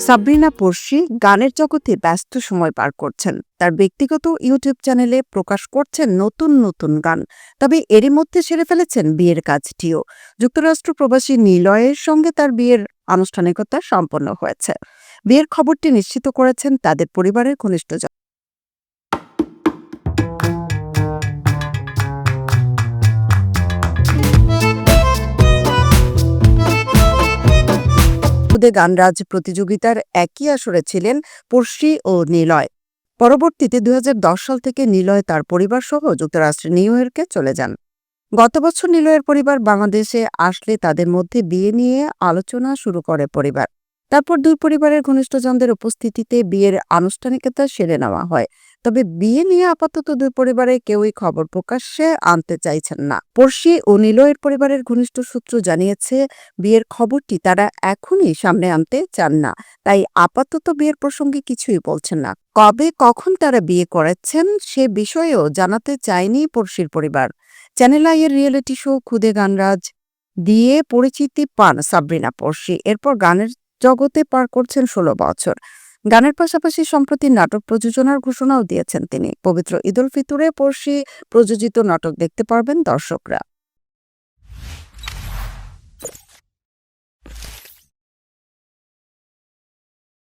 সাবরিনা পড়শি গানের জগতে ব্যস্ত সময় পার করছেন। তার ব্যক্তিগত ইউটিউব চ্যানেলে প্রকাশ করছেন নতুন নতুন গান। তবে এরই মধ্যে সেরে ফেলেছেন বিয়ের কাজটিও। যুক্তরাষ্ট্র প্রবাসী নিলয়ের সঙ্গে তার বিয়ের আনুষ্ঠানিকতা সম্পন্ন হয়েছে। বিয়ের খবরটি নিশ্চিত করেছেন তাদের পরিবারের ঘনিষ্ঠজন খুদে গানরাজ প্রতিযোগিতার একই আসরে ছিলেন পড়শি ও নিলয়। পরবর্তীতে দুই হাজার দশ সাল থেকে নিলয় তার পরিবার সহ যুক্তরাষ্ট্রের নিউ ইয়র্কে চলে যান। গত বছর নিলয়ের পরিবার বাংলাদেশে আসলে তাদের মধ্যে বিয়ে নিয়ে আলোচনা শুরু করে পরিবার। তারপর দুই পরিবারের ঘনিষ্ঠজনদের উপস্থিতিতে বিয়ের আনুষ্ঠানিকতা সেরে নেওয়া হয়। তবে বিয়ে নিয়ে আপাতত দুই পরিবারে কেউই খবর প্রকাশ্যে আনতে চাইছেন না। পড়শি ও নিলয়ের পরিবারের ঘনিষ্ঠ সূত্র জানিয়েছে, বিয়ের খবরটি তারা এখনই সামনে আনতে চান না। তাই আপাতত বিয়ের প্রসঙ্গে কিছুই বলছেন না। কবে কখন তারা বিয়ে করেছেন সে বিষয়েও জানাতে চায়নি পড়শির পরিবার। চ্যানেল আইয়ের রিয়েলিটি শো, খুদে গানরাজ, দিয়ে পরিচিতি পান সাবরিনা পড়শি। এরপর গানের জগতে পার করছেন ষোলো বছর। গানের পাশাপাশি সম্প্রতি নাটক প্রযোজনার ঘোষণাও দিয়েছেন তিনি। পবিত্র ঈদুল ফিতুরে পড়শি প্রযোজিত নাটক দেখতে পারবেন দর্শকরা।